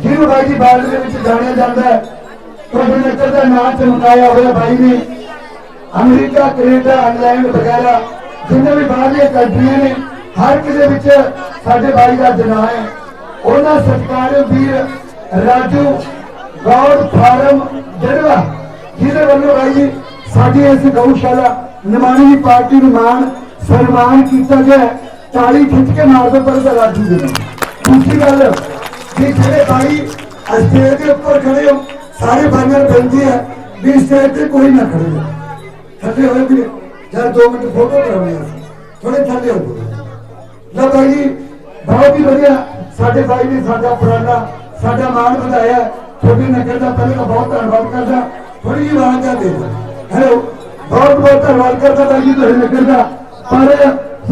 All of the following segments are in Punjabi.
ਜਿਹਨੂੰ ਬਾਈ ਜੀ ਬਾਲ ਦੇ ਵਿੱਚ ਜਾਣਿਆ ਜਾਂਦਾ ਹੈ, ਤੁਹਾਡੇ ਦਾ ਨਾਂ ਚਮਕਾਇਆ ਹੋਇਆ ਬਾਈ ਨੇ ਅਮਰੀਕਾ, ਕੈਨੇਡਾ, ਇੰਗਲੈਂਡ ਵਗੈਰਾ, ਜਿੰਨੇ ਵੀ ਬਾਹਰਲੀਆਂ ਕੰਟਰੀਆਂ ਨੇ, ਹਰ ਕਿਸੇ ਵਿੱਚ ਸਾਡੇ ਬਾਈ ਦਾ ਜਨਾਂ ਹੈ ਉਹਨਾਂ ਸਤਿਕਾਰਯੋਗ ਵੀਰ ਰਾਜੂ ਗੌਡ ਫਾਰਮ ਜੜਵਾ, ਜਿਹਦੇ ਵੱਲੋਂ ਬਾਈ ਜੀ ਸਾਡੀ ਇਸ ਗਊਸ਼ਾਲਾ ਨਿਮਾਣੀ ਦੀ ਪਾਰਟੀ ਨੂੰ ਮਾਣ, ਸਨਮਾਨ ਕੀਤਾ ਗਿਆ ਹੈ। ਤਾਲੀ ਖਿੱਚ ਕੇ ਮਾਰ ਦੋ ਪਰ ਰਾਜੂ ਦੇ ਨਾਲ। ਦੂਜੀ ਗੱਲ ਕਿ ਜਿਹੜੇ ਬਾਈ ਸਟੇਜ ਦੇ ਉੱਪਰ ਖੜੇ ਹੋ। ਸਾਰੇ ਬਾਈਆਂ ਨੂੰ ਬੇਨਤੀ ਹੈ ਵੀ ਸਟੇਜ ਤੇ ਕੋਈ ਨਾ ਖੜੇ ਥੱਲੇ ਹੋਏ ਵੀ ਜਦ 2 ਮਿੰਟ ਫੋਟੋ ਕਰਾਉਣੀ ਆ। ਥੋੜੇ ਥੱਲੇ ਹੋ ਲਓ ਬਾਈ ਜੀ, ਬਹੁਤ ਹੀ ਵਧੀਆ। ਸਾਡੇ ਬਾਈ ਨੇ ਸਾਡਾ ਪੁਰਾਣਾ, ਸਾਡਾ ਮਾਣ ਵਧਾਇਆ। ਤੁਹਾਡੀ ਨਗਰ ਦਾ ਪਹਿਲੇ ਤਾਂ ਬਹੁਤ ਧੰਨਵਾਦ ਕਰਦਾ। ਥੋੜੀ ਜਿਹੀ ਆਵਾਜ਼ ਆ ਦੇ ਹੈਲੋ, ਬਹੁਤ ਬਹੁਤ ਧੰਨਵਾਦ ਕਰਦਾ ਬਾਈ ਜੀ ਤੁਹਾਡੇ ਨਗਰ ਦਾ। ਪਰ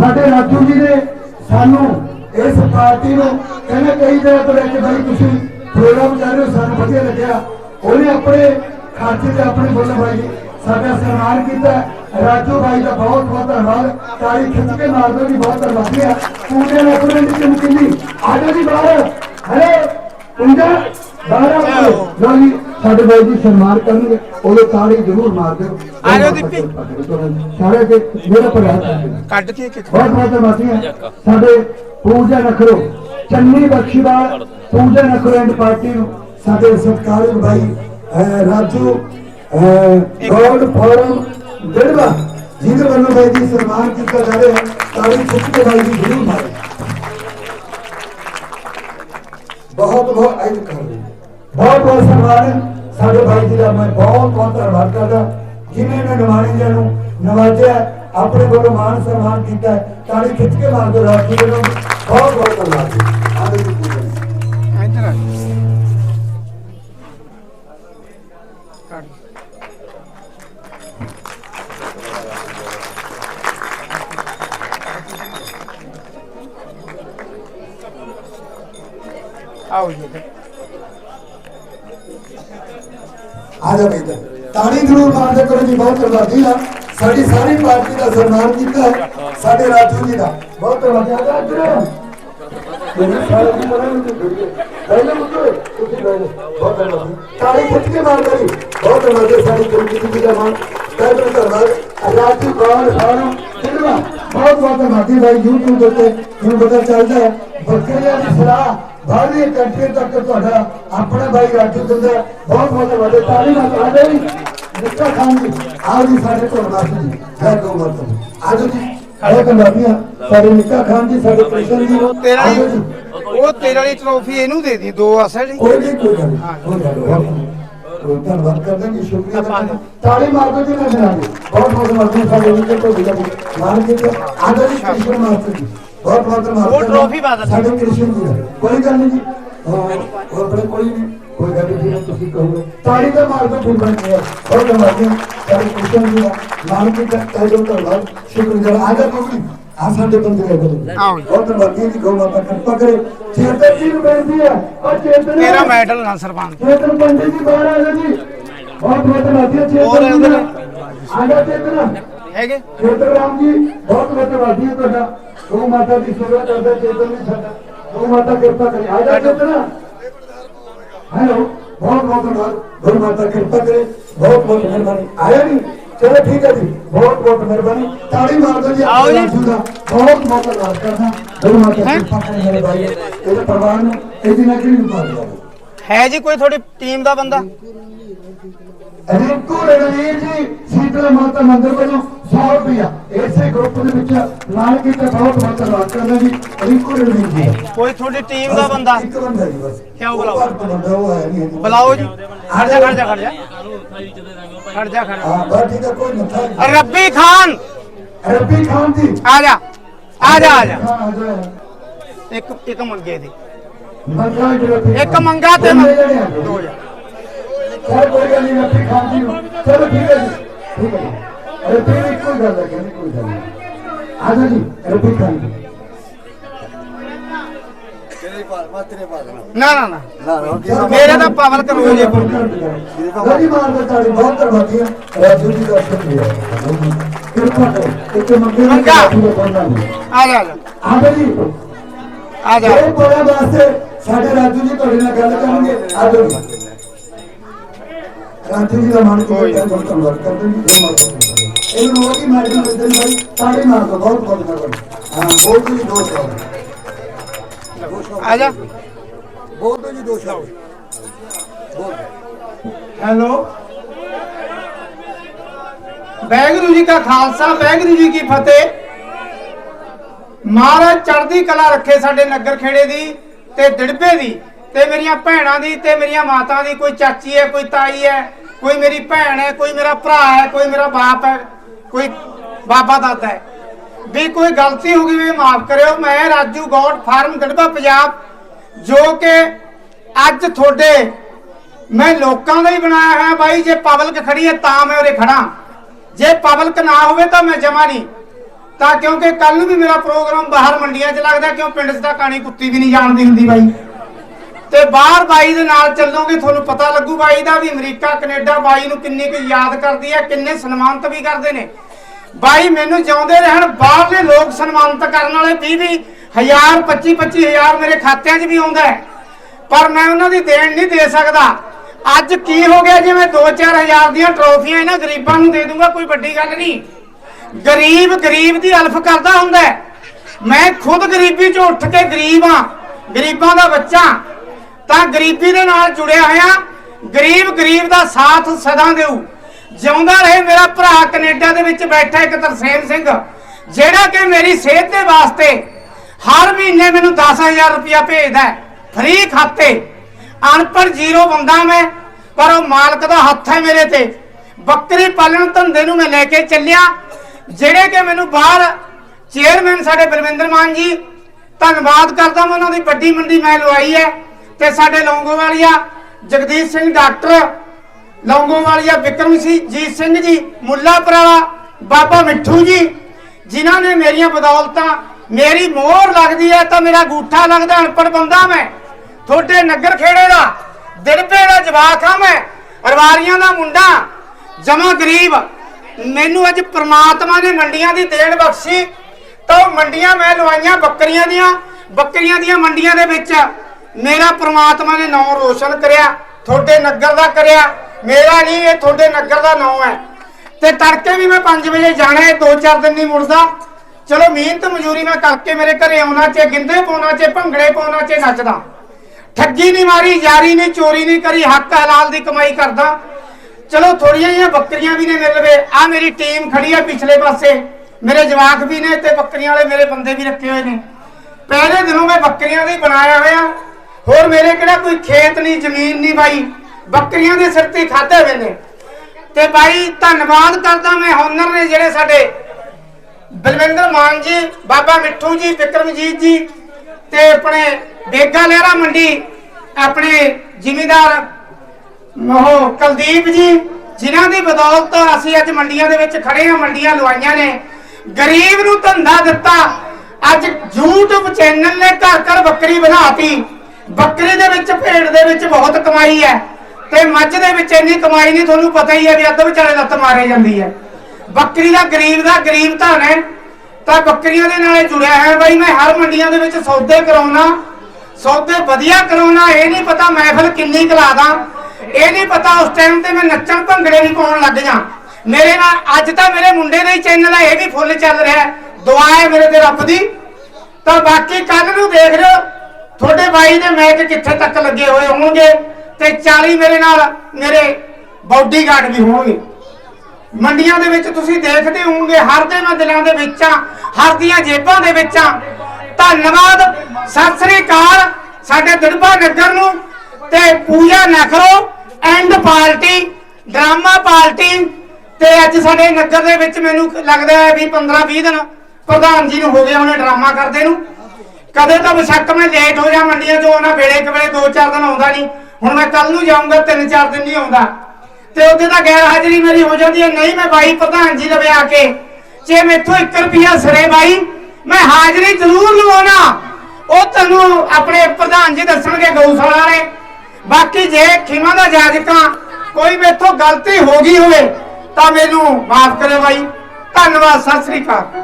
ਸਾਡੇ ਰਾਜੂ ਜੀ ਨੇ ਸਾਨੂੰ ਇਸ ਪਾਰਟੀ ਨੂੰ ਕਹਿੰਦੇ ਕਈ ਦਿਨਾਂ ਤੋਂ ਲੈ ਕੇ ਬਾਈ ਤੁਸੀਂ ਪ੍ਰੋਗਰਾਮ ਕਰ ਰਹੇ ਹੋ ਸਾਨੂੰ ਵਧੀਆ ਲੱਗਿਆ। ਉਹਨੇ ਆਪਣੇ ਖਾਤੇ ਤੇ ਆਪਣੇ ਬਾਈ ਜੀ ਸਾਡਾ ਸਨਮਾਨ ਕੀਤਾ। ਰਾਜੂ ਭਾਈ ਦਾ ਬਹੁਤ ਬਹੁਤ ਧੰਨਵਾਦ। ਤਾੜੀ ਖਿੱਚ ਕੇ ਮਾਰ ਦੋ ਜੀ ਬਹੁਤ ਧੰਨਵਾਦ ਹੈ ਪੂਰੇ ਨੇ ਆਪਣੇ ਵਿੱਚ ਚਮਕਿੰਦੀ ਆਜੋ ਜੀ ਬਾਹਰ ਹਲੇ ਪੁੰਜਾ ਬਾਹਰ ਆਓ। ਜੀ। ਸਾਡੇ ਬਾਈ ਜੀ ਸਨਮਾਨ ਕਰਨਗੇ ਉਹਦੇ ਤਾੜੀ ਜ਼ਰੂਰ ਮਾਰ ਦਿਓ। ਆ ਜਾਓ ਦੀਪੀ। ਸਾਰੇ ਦੇ ਮੇਰਾ ਪ੍ਰਯਾਸ ਕੱਢ ਕੇ ਇੱਕ ਬਹੁਤ ਬਹੁਤ ਧੰਨਵਾਦੀ ਹੈ ਸਾਡੇ ਪੂਜਾ ਨਖਰੋ ਚੰਨੀ ਬਖਸ਼ੀਵਾਲ ਪੂਜਾ ਨਖਰੋ ਐਂਡ ਪਾਰਟੀ ਨੂੰ ਸਾਡੇ ਸਤਿਕਾਰਯੋਗ ਭਾਈ ਰਾਜੂ ਗੋਲਡ ਫੋਰਮ ਡੜਵਾ ਜਿਹਦੇ ਵੱਲੋਂ ਭਾਈ ਜੀ ਸਨਮਾਨ ਕੀਤਾ ਜਾ ਰਿਹਾ ਹੈ ਤਾੜੀ ਖਿੱਚ ਕੇ ਭਾਈ ਜੀ ਜ਼ਰੂਰ ਮਾਰੇ। ਬਹੁਤ ਬਹੁਤ ਐਡ ਕਰ ਬਹੁਤ ਬਹੁਤ ਸਨਮਾਨ ਹੈ ਸਾਡੇ ਭਾਈ ਜੀ ਦਾ ਮੈਂ ਬਹੁਤ ਬਹੁਤ ਧੰਨਵਾਦ ਕਰਦਾ। ਜਿਨ੍ਹਾਂ ਨੇ ਨਿਮਾਣੀ ਨੂੰ ਨਵਾਜਿਆ, ਆਪਣੇ ਵੱਲੋਂ ਮਾਨ ਸਨਮਾਨ ਕੀਤਾ, ਤਾੜੀ ਖਿੱਚ ਕੇ ਮਾਰ ਦਿਓ ਰਾਜੀ ਜੀ ਨੂੰ ਬਹੁਤ ਬਹੁਤ ਧੰਨਵਾਦ ਜੀ। ਆਦੇ ਪੂਜਾ ਇੱਧਰ ਆ। ਆਓ ਜੀ ਇੱਧਰ। ਆ ਜਾ ਬੇਟਾ। ਤਾੜੀ ਜ਼ਰੂਰ ਮਾਰਦੇ ਕਰੋ ਜੀ ਬਹੁਤ ਧੰਨਵਾਦੀ ਆ। ਸਾਡੀ ਸਾਰੀ ਪਾਰਟੀ ਦਾ ਸਨਮਾਨ ਕੀਤਾ ਹੈ, ਸਾਡੇ ਰਾਜੂ ਜੀ ਦਾ। ਬਹੁਤ ਧੰਨਵਾਦ ਆ। ਜਾ ਇੱਧਰ। ਮੇਰੇ ਸਾਰੇ ਦੀ ਮਨਾਂ ਨੂੰ ਪਹਿਲੇ ਮੁੱਦੇ ਤੁਸੀਂ ਬੈਠੋ ਬਹੁਤ ਧੰਨਵਾਦ ਤਾੜੀ ਖਿੱਚ ਕੇ ਮਾਰ ਕਰੀ। ਬਹੁਤ ਧੰਨਵਾਦ ਹੈ ਸਾਡੀ ਕਮੇਟੀ ਜੀ ਦਾ ਮਾਨ। ਬਹੁਤ ਬਹੁਤ ਧੰਨਵਾਦ। ਰਾਜੂ ਕੌਰ ਸਾਰੂ ਜਿੰਨਾ ਬਹੁਤ ਬਹੁਤ ਧੰਨਵਾਦੀ ਭਾਈ YouTube ਦੇ ਉੱਤੇ। ਮੈਨੂੰ ਪਤਾ ਚੱਲਦਾ ਹੈ, ਬੱਕਰੀਆਂ ਦੀ ਸਲਾਹ ਬਾਹਰਲੀ ਕੰਟਰੀ ਤੱਕ ਤੁਹਾਡਾ ਆਪਣਾ ਭਾਈ ਰਾਜੂ ਦਿੰਦਾ ਹੈ। ਬਹੁਤ ਬਹੁਤ ਹੈ। ਤਾਲੀ ਨਾਲ ਆ ਜਾਈ ਨਿੱਕਾ ਖਾਨ ਜੀ। ਆਓ ਜੀ ਸਾਡੇ ਕੋਲ ਮਾਸਟਰ ਜੀ। ਜੈ ਗੋ ਮਾਤਾ ਆਜੋ ਜੀ। ਬਹੁਤ ਧੰਨਵਾਦੀਆਂ ਸਾਡੇ ਨਿੱਕਾ ਖਾਨ ਜੀ ਸਾਡੇ ਕ੍ਰਿਸ਼ਨ ਜੀ। ਤੇਰਾ ਹੀ ਉਹ ਤੇਰੇ ਵਾਲੀ ਟਰੋਫੀ ਇਹਨੂੰ ਦੇ ਦੀ ਦੋ ਅਸਲ ਜੀ। ਕੋਈ ਨਹੀਂ ਕੋਈ ਗੱਲ ਨਹੀਂ। ਧੰਨਵਾਦ ਕਰਦੇ ਹਾਂ ਜੀ। ਸ਼ੁਕਰੀਆ ਕਰਦੇ ਹਾਂ। ਤਾਲੀ ਮਾਰ ਦਿਓ ਜੀ ਨਾ ਜਨਾਬ ਬਹੁਤ ਬਹੁਤ ਧੰਨਵਾਦ ਸਾਡੇ ਨਿੱਕੇ ਤੋਂ ਬਿਲਾ ਮਾਰ ਕੇ ਆਜੋ ਜੀ ਕ੍ਰਿਸ਼ਨ ਮਾਸਟਰ ਜੀ। ਬਹੁਤ ਬਹੁਤ ਧੰਨਵਾਦ ਉਹ ਕਰਦੇ ਹਾਂ। trophy ਬਾਦਲ। ਸਾਡੇ ਕ੍ਰਿਸ਼ਨ ਜੀ ਦਾ। ਕੋਈ ਗੱਲ ਨਹੀਂ ਜੀ ਹਾਂ ਹੋਰ ਆਪਣੇ ਕੋਈ ਨਹੀਂ ਕੋਈ ਗੱਲ ਨਹੀਂ ਜਿਵੇਂ ਤੁਸੀਂ ਕਹੋਗੇ ਤਾਲੀ ਤਾਂ ਮਾਰ ਦਿਓ ਫੁੱਲ ਬਣ ਗਿਆ ਬਹੁਤ ਧੰਨਵਾਦ ਜੀ ਸਾਡੇ ਕ੍ਰਿਸ਼ਨ ਜੀ ਦਾ ਮਾਨ ਕੇ ਕਹਿ ਦੋ ਧੰਨਵਾਦ ਸ਼ੁਕਰੀਆ ਆਜਾ ਕੋਈ ਆ ਸਾਡੇ ਬੰਦੇ ਗਏ ਬੋਲੋ ਆਓ ਜੀ। ਬਹੁਤ ਧੰਨਵਾਦ ਜੀ ਗੋ ਮਾਤਾ ਕਿਰਪਾ ਕਰੇ ਚੇਤਨ ਜੀ ਨੂੰ ਬੇਨਤੀ ਹੈ ਔਰ ਚੇਤਨ ਤੇਰਾ ਮੈਡਲ ਨਾ ਸਰਪੰਚ ਚੇਤਨ ਪੰਡਿਤ ਜੀ ਬਾਹਰ ਆ ਜਾਓ ਜੀ ਬਹੁਤ ਬਹੁਤ ਧੰਨਵਾਦ ਜੀ ਹੋਰ ਚੇਤਨ ਜੀ ਇਹਦੇ ਆ ਜਾ ਚੇਤਨ ਹੈਗੇ ਚੇਤਨ ਰਾਮ ਜੀ ਬਹੁਤ ਬਹੁਤ ਧੰਨਵਾਦ ਜੀ ਤੁਹਾਡਾ ਗੋ ਮਾਤਾ ਦੀ ਸੇਵਾ ਕਰਦਾ ਚੇਤਨ ਜੀ ਸਾਡਾ। ਗੋ ਮਾਤਾ ਕਿਰਪਾ ਕਰੇ। ਆ ਜਾ ਚੇਤਨ। ਹੈਲੋ ਬਹੁਤ ਬਹੁਤ ਧੰਨਵਾਦ। ਗੋ ਮਾਤਾ ਕਿਰਪਾ ਕਰੇ। ਬਹੁਤ ਬਹੁਤ ਮਿਹਰਬਾਨੀ। ਆਇਆ ਨਹੀਂ? ਚਲੋ ਠੀਕ ਹੈ ਜੀ। ਬਹੁਤ ਬਹੁਤ ਮਿਹਰਬਾਨੀ। ਤਾੜੀ ਮਾਰ ਦਿਓ ਜੀ ਆਓ ਜੀ। ਬਹੁਤ ਬਹੁਤ ਧੰਨਵਾਦ ਕਰਦਾ। ਗੋ ਮਾਤਾ ਕਿਰਪਾ ਕਰੇ ਮੇਰੇ ਭਾਈ। ਇਹਦੇ ਪਰਿਵਾਰ ਨੂੰ ਇਹਦੀ ਨਾ ਕਿਹੜੀ ਪਾ ਦਿਓ? ਹੈ ਜੀ ਕੋਈ ਤੁਹਾਡੀ ਟੀਮ ਦਾ ਬੰਦਾ? ਰਿੰਕੂ ਰਣਵੀਰ ਜੀ ਸੀਤਲਾ ਮਾਤਾ ਮੰਦਿਰ ਵੱਲੋਂ 100 ਰੁਪਇਆ ਇਸੇ ਗਰੁੱਪ ਦੇ ਵਿੱਚ ਨਾਲ ਕੀਤਾ ਬਹੁਤ ਬਹੁਤ ਧੰਨਵਾਦ ਕਰਦਾ ਜੀ ਰਿੰਕੂ ਰਣਵੀਰ ਜੀ। ਕੋਈ ਤੁਹਾਡੀ ਟੀਮ ਦਾ ਬੰਦਾ? ਇੱਕ ਬੰਦਾ ਜੀ ਬਸ। ਕਿਉਂ ਬੁਲਾਓ? ਬੰਦਾ ਉਹ ਹੈ ਨਹੀਂ ਬੁਲਾਓ ਜੀ। ਖੜ ਜਾ ਖੜ ਜਾ ਖੜ ਜਾ। ਖੜ ਜਾ ਖੜ ਹਾਂ ਬਸ ਠੀਕ ਹੈ ਕੋਈ ਜਾ ਰੱਬੀ ਖਾਨ! ਰੱਬੀ ਖਾਨ ਜੀ। ਆ ਜਾ ਆ ਜਾ ਆ ਜਾ। ਇੱਕ ਇੱਕ ਮੰਗੇ ਦੀ। ਇੱਕ। ਮੰਗਾ ਤੇ। ਦੋ ਜਾ ਕੋਈ ਗੱਲ ਨਹੀਂ ਰੱਬੀ ਖਾਨ ਜੀ ਚਲੋ ਠੀਕ ਹੈ ਜੀ। ਠੀਕ ਹੈ ਦੀ ਕੋਈ ਗੱਲ ਨਹੀਂ ਕੋਈ ਗੱਲ ਨਹੀਂ ਆ ਜਾ ਜੀ ਖਾਨ ਜੀ ਨਾ ਨਾ ਨਾ। ਮੇਰੇ ਤਾਂ ਪਵਲ ਕਰੋ ਜੀ। ਗੜੀ ਮਾਰ ਦਾ ਤਾੜੀ ਬਹੁਤ ਧੰਨਵਾਦੀ ਹੈ ਰਾਜੂ ਜੀ ਦਾ ਸ਼ੁਕਰੀਆ ਕਿਰਪਾ ਕਰੋ ਇੱਕ ਮੰਗੇ। ਨੂੰ ਆ ਜਾ ਆ ਜਾ। ਜੀ ਆ ਜਾ। ਇਹ ਬੋਲੇ ਵਾਸਤੇ ਸਾਡੇ ਰਾਜੂ ਜੀ ਤੁਹਾਡੇ ਨਾਲ ਗੱਲ ਕਰਨਗੇ। ਆਜੋ ਜੀ। ਰਾਜੂ ਜੀ ਦਾ ਮਨ ਕੋਈ ਧੰਨਵਾਦ ਕਰਦੇ ਜੀ ਜੈ ਮਾਤਾ ਦੀ ਇਹਨੂੰ ਉਹ ਕੀ ਮਾਰੀ ਨਾ ਦਿੰਦੇ ਭਾਈ ਸਾਡੇ ਨਾਲ ਤੋਂ ਬਹੁਤ ਬਹੁਤ ਧੰਨਵਾਦ ਹਾਂ ਬਹੁਤ ਜੀ ਦੋ ਸ਼ਬਦ। ਆ ਜਾ। ਬੋਲ ਦੋ ਜੀ ਦੋ ਸ਼ਬਦ। ਹੈਲੋ? ਵਾਹਿਗੁਰੂ ਜੀ ਕਾ ਖਾਲਸਾ ਵਾਹਿਗੁਰੂ ਜੀ ਕੀ ਫਤਿਹ। ਮਹਾਰਾਜ ਚੜ੍ਹਦੀ ਕਲਾ ਰੱਖੇ ਸਾਡੇ ਨਗਰ ਖੇੜੇ ਦੀ ਤੇ ਦਿੜਬੇ ਦੀ ਤੇ ਮੇਰੀਆਂ ਭੈਣਾਂ ਦੀ ਤੇ ਮੇਰੀਆਂ ਮਾਤਾ ਦੀ ਕੋਈ ਚਾਚੀ ਹੈ ਕੋਈ ਤਾਈ ਹੈ ਕੋਈ ਮੇਰੀ ਭੈਣ ਹੈ ਕੋਈ ਮੇਰਾ ਭਰਾ ਹੈ ਕੋਈ ਮੇਰਾ ਬਾਪ ਹੈ। ਕੋਈ ਬਾਬਾ ਦਾਦਾ ਹੈ। ਵੀ ਕੋਈ ਗਲਤੀ ਹੋ ਗਈ, ਵੀ ਮਾਫ ਕਰਿਓ। ਮੈਂ ਰਾਜੂ ਗੌਡ ਫਾਰਮ ਦਿੜਬਾ ਪੰਜਾਬ, ਜੋ ਕਿ ਅੱਜ ਤੁਹਾਡੇ ਮੈਂ ਲੋਕਾਂ ਦਾ ਹੀ ਬਣਾਇਆ ਹੋਇਆ। ਬਾਈ, ਜੇ ਪਬਲਿਕ ਖੜੀ ਹੈ, ਤਾਂ ਮੈਂ ਉਰੇ ਖੜਾ। ਜੇ ਪਬਲਿਕ ਨਾ ਹੋਵੇ, ਤਾਂ ਮੈਂ ਜਮਾ ਨਹੀਂ। ਤਾਂ ਕਿਉਂਕਿ ਕੱਲ ਨੂੰ ਵੀ ਮੇਰਾ ਪ੍ਰੋਗਰਾਮ ਬਾਹਰ ਮੰਡੀਆਂ 'ਚ ਲੱਗਦਾ, ਕਿਉਂ ਪਿੰਡ 'ਚ ਤਾਂ ਕਾਣੀ ਕੁੱਤੀ ਵੀ ਨਹੀਂ ਜਾਣਦੀ ਹੁੰਦੀ ਬਾਈ। ਤੇ ਬਾਹਰ ਬਾਈ ਦੇ ਨਾਲ ਚੱਲੋਗੇ, ਤੁਹਾਨੂੰ ਪਤਾ ਲੱਗੂ ਬਾਈ ਦਾ ਵੀ ਅਮਰੀਕਾ, ਕੈਨੇਡਾ ਬਾਈ ਨੂੰ ਕਿੰਨੀ ਕੁ ਯਾਦ ਕਰਦੀ ਹੈ, ਕਿੰਨੇ ਸਨਮਾਨਿਤ ਵੀ ਕਰਦੇ ਨੇ। ਬਾਈ ਮੈਨੂੰ ਜਿਉਂਦੇ ਰਹਿਣ, ਬਾਹਰਲੇ ਲੋਕ ਸਨਮਾਨਿਤ ਕਰਨ ਵਾਲੇ 20 20 ਹਜ਼ਾਰ 25 25 ਮੇਰੇ ਖਾਤਿਆਂ 'ਚ ਵੀ ਆਉਂਦਾ ਹੈ। ਪਰ ਮੈਂ ਉਹਨਾਂ ਦੀ ਦੇਣ ਨਹੀਂ ਦੇ ਸਕਦਾ। ਅੱਜ ਕੀ ਹੋ ਗਿਆ ਜਿਵੇਂ 2-4 ਹਜ਼ਾਰ ਦੀਆਂ ਟਰੋਫੀਆਂ ਇਹਨਾਂ ਗਰੀਬਾਂ ਨੂੰ ਦੇ ਦੂੰਗਾ, ਕੋਈ ਵੱਡੀ ਗੱਲ ਨਹੀਂ। ਗਰੀਬ ਗਰੀਬ ਦੀ ਅਲਫ ਕਰਦਾ ਹੁੰਦਾ ਮੈਂ ਖੁਦ ਗਰੀਬੀ ਚੋਂ ਉੱਠ ਕੇ ਗਰੀਬ ਆ ਗਰੀਬਾਂ ਦਾ ਬੱਚਾ। ਤਾਂ ਗਰੀਬੀ ਦੇ ਨਾਲ ਜੁੜਿਆ ਹੋਇਆ, ਗਰੀਬ ਗਰੀਬ ਦਾ ਸਾਥ ਸਦਾ ਦੇਊ। ਜਿਉਂਦਾ ਰਹੇ ਮੇਰਾ ਭਰਾ ਕੈਨੇਡਾ ਦੇ ਵਿੱਚ ਬੈਠਾ ਇੱਕ ਤਰਸੇਮ ਸਿੰਘ, ਜਿਹੜਾ ਕਿ ਮੇਰੀ ਸਿਹਤ ਦੇ ਵਾਸਤੇ ਹਰ ਮਹੀਨੇ ਮੈਨੂੰ 10000 ਰੁਪਇਆ ਭੇਜਦਾ ਹੈ, ਫ੍ਰੀ ਖਾਤੇ। ਅਨਪੜ ਜ਼ੀਰੋ ਬੰਦਾ ਮੈਂ, ਪਰ ਉਹ ਮਾਲਕ ਦਾ ਹੱਥ ਹੈ ਮੇਰੇ ਤੇ। ਬੱਕਰੀ ਪਾਲਣ ਧੰਦੇ ਨੂੰ ਮੈਂ ਲੈ ਕੇ ਚੱਲਿਆ, ਜਿਹੜੇ ਕਿ ਮੈਨੂੰ ਬਾਹਰ ਚੇਅਰਮੈਨ ਸਾਡੇ ਬਲਵਿੰਦਰ ਮਾਨ ਜੀ, ਧੰਨਵਾਦ ਕਰਦਾ ਮੈਂ ਉਹਨਾਂ ਦੀ ਵੱਡੀ ਮੰਡੀ ਮੈਂ ਲਵਾਈ ਹੈ। ਤੇ ਸਾਡੇ ਲੌਂਗੋਵਾਲੀਆ ਜਗਦੀਸ਼ ਸਿੰਘ ਡਾਕਟਰ, ਲੌਂਗੋਵਾਲੀਆ ਵਿਕਰਮ ਸਿੰਘ ਜੀਤ ਸਿੰਘ ਜੀ ਮੁੱਲਾਪੁਰਾਲਾ ਬਾਬਾ ਮਿੱਠੂ ਜੀ, ਜਿਨ੍ਹਾਂ ਨੇ ਮੇਰੀਆਂ ਬਦੌਲਤਾਂ, ਮੇਰੀ ਮੋਹਰ ਲੱਗਦੀ ਹੈ ਤਾਂ ਮੇਰਾ ਗੂਠਾ ਲੱਗਦਾ ਅਨਪੜ ਬੰਦਾ ਮੈਂ। ਤੁਹਾਡੇ ਨਗਰ ਖੇੜੇ ਦਾ ਦਿੜਪੇ ਦਾ ਜਵਾਕ ਆ ਮੈਂ ਅਰਵਾਰੀਆਂ ਦਾ ਮੁੰਡਾ, ਜਮਾ ਗਰੀਬ। ਮੈਨੂੰ ਅੱਜ ਪ੍ਰਮਾਤਮਾ ਨੇ ਮੰਡੀਆਂ ਦੀ ਦੇਣ ਬਖਸ਼ੀ, ਤਾਂ ਉਹ ਮੰਡੀਆਂ ਮੈਂ ਲਵਾਈਆਂ ਬੱਕਰੀਆਂ ਦੀਆਂ ਬੱਕਰੀਆਂ ਦੀਆਂ ਮੰਡੀਆਂ ਦੇ ਵਿੱਚ। ਮੇਰਾ ਪ੍ਰਮਾਤਮਾ ਨੇ ਨਾਮ ਰੋਸ਼ਨ ਕਰਿਆ, ਤੁਹਾਡੇ ਨਗਰ ਦਾ ਕਰਿਆ। ਮੇਰਾ ਨਹੀਂ, ਇਹ ਤੁਹਾਡੇ ਨਗਰ ਦਾ ਨਾਮ ਹੈ। ਤੇ ਤੜਕੇ ਵੀ ਮੈਂ 5 ਵਜੇ ਜਾਣਾ ਹੈ 2-4 ਦਿਨ ਨਹੀਂ ਮੁੜਦਾ। ਚਲੋ ਮਿਹਨਤ ਮਜ਼ਦੂਰੀ ਮੈਂ ਕਰਕੇ ਮੇਰੇ ਘਰੇ ਆਉਣਾ ਚ ਗਿੰਦੇ ਪਾਉਣਾ ਚ ਭੰਗੜੇ ਪਾਉਣਾ ਚ ਨੱਚਦਾ। ਠੱਗੀ ਨਹੀਂ ਮਾਰੀ, ਯਾਰੀ ਨਹੀਂ, ਚੋਰੀ ਨਹੀਂ ਕਰੀ, ਹੱਕ ਹਲਾਲ ਦੀ ਕਮਾਈ ਕਰਦਾ। ਚਲੋ ਥੋੜੀਆਂ ਜਿਹੀਆਂ ਬੱਕਰੀਆਂ ਵੀ ਨੇ ਮੇਰੇ ਲਵੇ। ਆ ਮੇਰੀ ਟੀਮ ਖੜੀ ਆ ਪਿਛਲੇ ਪਾਸੇ। ਮੇਰੇ ਜਵਾਕ ਵੀ ਨੇ ਤੇ ਬੱਕਰੀਆਂ ਵਾਲੇ ਮੇਰੇ ਬੰਦੇ ਵੀ ਰੱਖੇ ਹੋਏ ਨੇ। ਪਹਿਲੇ ਦਿਨੋਂ ਮੈਂ ਬੱਕਰੀਆਂ ਦਾ ਬਣਾਇਆ ਹੋਇਆ। ਹੋਰ ਮੇਰੇ ਕਿਹੜਾ ਕੋਈ ਖੇਤ ਨਹੀਂ, ਜ਼ਮੀਨ ਨਹੀਂ ਬਾਈ? ਬੱਕਰੀਆਂ ਦੇ ਸਿਰ ਤੇ ਖਾਦੇ ਹੋਏ ਨੇ ਤੇ ਬਾਈ, ਧੰਨਵਾਦ ਕਰਦਾ ਮੈਂ ਹੋਨਰ ਨੇ ਜਿਹੜੇ ਸਾਡੇ ਬਲਵਿੰਦਰ ਮਾਨ ਜੀ, ਬਾਬਾ ਮਿੱਠੂ ਜੀ, ਵਿਕਰਮਜੀਤ ਜੀ ਤੇ ਆਪਣੇ ਬੇਗਾ ਲਹਿਰਾ ਮੰਡੀ, ਆਪਣੇ ਜ਼ਿਮੀਦਾਰ ਉਹ ਕੁਲਦੀਪ ਜੀ, ਜਿਨ੍ਹਾਂ ਦੀ ਬਦੌਲਤ ਅਸੀਂ ਅੱਜ ਮੰਡੀਆਂ ਦੇ ਵਿੱਚ ਖੜੇ ਹਾਂ, ਮੰਡੀਆਂ ਲਵਾਈਆਂ ਨੇ। ਗਰੀਬ ਨੂੰ ਧੰਦਾ ਦਿੱਤਾ। ਅੱਜ YouTube ਚੈਨਲ ਨੇ ਘਰ ਘਰ ਬੱਕਰੀ ਬਣਾਤੀ। ਬੱਕਰੀ ਦੇ ਵਿੱਚ, ਭੇਡ ਦੇ ਵਿੱਚ ਬਹੁਤ ਕਮਾਈ ਹੈ। ਤੇ ਮੱਝ ਦੇ ਵਿੱਚ ਇੰਨੀ ਕਮਾਈ ਨਹੀਂ, ਤੁਹਾਨੂੰ ਪਤਾ ਹੀ ਹੈ ਵੀ ਅੱਧ ਵਿਚਾਲੇ ਲੱਤ ਮਾਰੇ ਜਾਂਦੀ ਹੈ। ਬੱਕਰੀ ਦਾ ਗਰੀਬ ਦਾ ਗਰੀਬ ਧਨ ਹੈ। ਤਾਂ ਬੱਕਰੀਆਂ ਦੇ ਨਾਲੇ ਜੁੜਿਆ ਹੈ ਬਾਈ, ਮੈਂ ਹਰ ਮੰਡੀਆਂ ਦੇ ਵਿੱਚ ਸੌਦੇ ਕਰਾਉਣਾ ਸੌਦੇ ਵਧੀਆ ਕਰਾਉਣਾ ਇਹ ਨਹੀਂ ਪਤਾ ਮਹਿਫਲ ਕਿੰਨੀ ਕਲਾ ਦਾਂ। ਇਹ ਨਹੀਂ ਪਤਾ ਉਸ ਟਾਈਮ ਤੇ ਮੈਂ ਨੱਚਣ ਭੰਗੜੇ ਵੀ ਪਾਉਣ ਲੱਗ ਜਾ। ਮੇਰੇ ਨਾਲ, ਅੱਜ ਤਾਂ ਮੇਰੇ ਮੁੰਡੇ ਦਾ ਹੀ ਚੈਨਲ ਹੈ ਇਹ ਵੀ ਫੁੱਲ ਚੱਲ ਰਿਹਾ ਦੁਆ ਹੈ ਮੇਰੇ ਤੇ ਰੱਬ ਦੀ। ਤਾਂ ਬਾਕੀ ਕੱਲ ਨੂੰ ਦੇਖ ਲਿਓ ਤੁਹਾਡੇ ਬਾਈ ਦੇ ਮੈਚ ਕਿੱਥੇ ਤੱਕ ਲੱਗੇ ਹੋਏ ਹੋਣਗੇ ਤੇ 40 ਮੇਰੇ ਨਾਲ ਮੇਰੇ ਬਾਡੀਗਾਰਡ ਵੀ ਹੋਣਗੇ। ਮੰਡੀਆਂ ਦੇ ਵਿੱਚ ਤੁਸੀਂ ਦੇਖਦੇ ਹੋਵੋਗੇ, ਹਰ ਦੇ ਮੈਂ ਦਿਲਾਂ ਦੇ ਵਿੱਚ ਆ, ਹਰ ਦੀਆਂ ਜੇਬਾਂ ਦੇ ਵਿੱਚ ਆ। ਧੰਨਵਾਦ, ਸਤਿ ਸ੍ਰੀ ਅਕਾਲ, ਸਾਡੇ ਦਿੜਬਾ ਨਗਰ ਨੂੰ ਤੇ Pooja Nakhro and party, drama party. ਤੇ ਅੱਜ ਸਾਡੇ ਨਗਰ ਦੇ ਵਿੱਚ ਮੈਨੂੰ ਲੱਗਦਾ ਹੈ ਵੀ 15 20 ਦਿਨ ਪ੍ਰਧਾਨ ਜੀ ਨੂੰ ਹੋ ਗਿਆ ਉਹਨੇ ਡਰਾਮਾ ਕਰਦੇ ਨੂੰ। ਕਦੇ ਤਾਂ ਬਸ਼ੱਕ ਮੈਂ ਲੇਟ ਹੋ ਜਾ ਮੰਡੀਆਂ 'ਚੋਂ ਉਹਨਾਂ ਵੇਲੇ ਇੱਕ ਵੇਲੇ 2-4 ਦਿਨ ਆਉਂਦਾ ਨਹੀਂ। ਹੁਣ ਮੈਂ ਕੱਲ ਨੂੰ ਜਾਊਂਗਾ 3-4 ਦਿਨ ਨਹੀਂ ਆਉਂਦਾ। ਤੇ ਉਹਦੇ ਤਾਂ ਗੈਰ ਹਾਜ਼ਰੀ ਮੇਰੀ ਹੋ ਜਾਂਦੀ ਹੈ। ਨਹੀਂ, ਮੈਂ ਬਾਈ ਪ੍ਰਧਾਨ ਜੀ ਲਵੇ ਆ ਕੇ, ਜੇ ਮੈਥੋਂ 1 ਰੁਪਿਆ ਸਰੇ ਬਾਈ, ਮੈਂ ਹਾਜ਼ਰੀ ਜ਼ਰੂਰ ਲਵਾਉਣਾ। ਉਹ ਤੁਹਾਨੂੰ ਆਪਣੇ ਪ੍ਰਧਾਨ ਜੀ ਦੱਸਣਗੇ, ਗਊਸ਼ਾਲਾ ਨੇ ਬਾਕੀ ਜੇ ਖਿਮਾ ਦਾ ਜਾਜਕਾਂ ਕੋਈ ਮੇਥੋਂ ਗਲਤੀ ਹੋ ਗਈ ਹੋਵੇ, ਤਾਂ ਮੈਨੂੰ ਮਾਫ ਕਰਿਓ ਬਾਈ। ਧੰਨਵਾਦ, ਸਤਿ ਸ੍ਰੀ ਅਕਾਲ।